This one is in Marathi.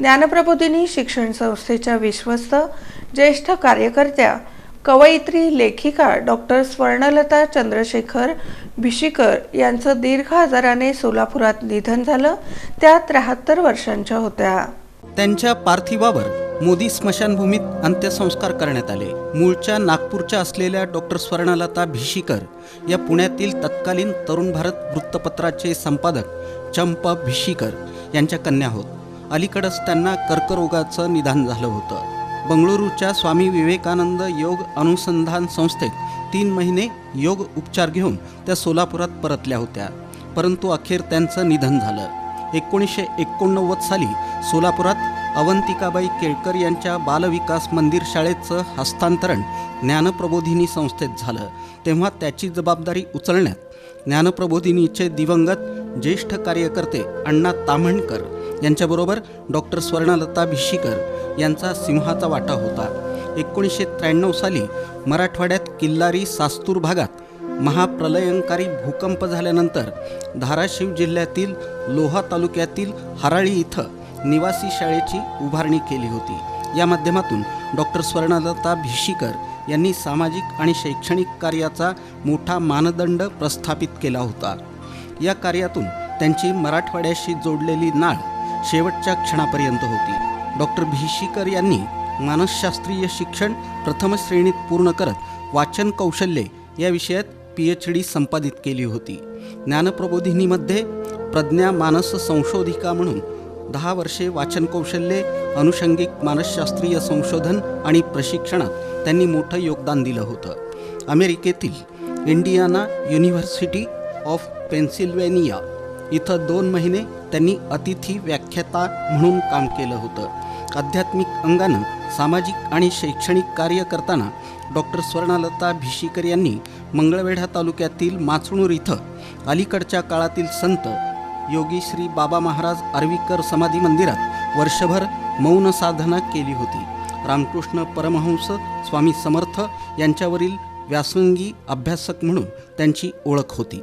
ज्ञानप्रबोधिनी शिक्षण संस्थेच्या विश्वस्त ज्येष्ठ कार्यकर्त्या कवयित्री लेखिका डॉक्टर स्वर्णलता चंद्रशेखर भिशीकर यांचं दीर्घ आजाराने सोलापुरात निधन झालं. त्या त्र्याहत्तर वर्षांच्या होत्या. त्यांच्या पार्थिवावर मोदी स्मशानभूमीत अंत्यसंस्कार करण्यात आले. मूळच्या नागपूरच्या असलेल्या डॉक्टर स्वर्णलता भिशीकर या पुण्यातील तत्कालीन तरुण भारत वृत्तपत्राचे संपादक चंपा भिशीकर यांच्या कन्या होत. अलीकडंच त्यांना कर्करोगाचं निदान झालं होतं. बंगळुरूच्या स्वामी विवेकानंद योग अनुसंधान संस्थेत तीन महिने योग उपचार घेऊन त्या सोलापुरात परतल्या होत्या. परंतु अखेर त्यांचं निधन झालं. एकोणीसशे एकोणनव्वद साली सोलापुरात अवंतिकाबाई केळकर यांच्या बालविकास मंदिर शाळेचं हस्तांतरण ज्ञानप्रबोधिनी संस्थेत झालं. तेव्हा त्याची जबाबदारी उचलण्यात ज्ञानप्रबोधिनीचे दिवंगत ज्येष्ठ कार्यकर्ते अण्णा ताम्हणकर यांच्याबरोबर डॉक्टर स्वर्णलता भिशीकर यांचा सिंहाचा वाटा होता. एकोणीसशे त्र्याण्णव साली मराठवाड्यात किल्लारी सास्तूर भागात महाप्रलयंकारी भूकंप झाल्यानंतर धाराशिव जिल्ह्यातील लोहा तालुक्यातील हराळी इथं निवासी शाळेची उभारणी केली होती. या माध्यमातून डॉक्टर स्वर्णलता भिशीकर यांनी सामाजिक आणि शैक्षणिक कार्याचा मोठा मानदंड प्रस्थापित केला होता. या कार्यातून त्यांची मराठवाड्याशी जोडलेली नाळ शेवटच्या क्षणापर्यंत होती. डॉक्टर भिशीकर यांनी मानसशास्त्रीय शिक्षण प्रथम श्रेणीत पूर्ण करत वाचन कौशल्ये या विषयात पी एच डी संपादित केली होती. ज्ञानप्रबोधिनीमध्ये प्रज्ञा मानस संशोधिका म्हणून दहा वर्षे वाचन कौशल्ये अनुषंगिक मानसशास्त्रीय संशोधन आणि प्रशिक्षणात त्यांनी मोठं योगदान दिलं होतं. अमेरिकेतील इंडियाना युनिव्हर्सिटी ऑफ पेन्सिल्वेनिया इथं दोन महिने त्यांनी अतिथी व्याख्याता म्हणून काम केलं होतं. आध्यात्मिक अंगानं सामाजिक आणि शैक्षणिक कार्य करताना डॉक्टर स्वर्णालता भिशीकर यांनी मंगळवेढा तालुक्यातील माचणूर इथं अलीकडच्या काळातील संत योगी श्री बाबा महाराज आर्वीकर समाधी मंदिरात वर्षभर मौन साधना केली होती. रामकृष्ण परमहंस स्वामी समर्थ यांच्यावरील व्यासंगी अभ्यासक म्हणून त्यांची ओळख होती.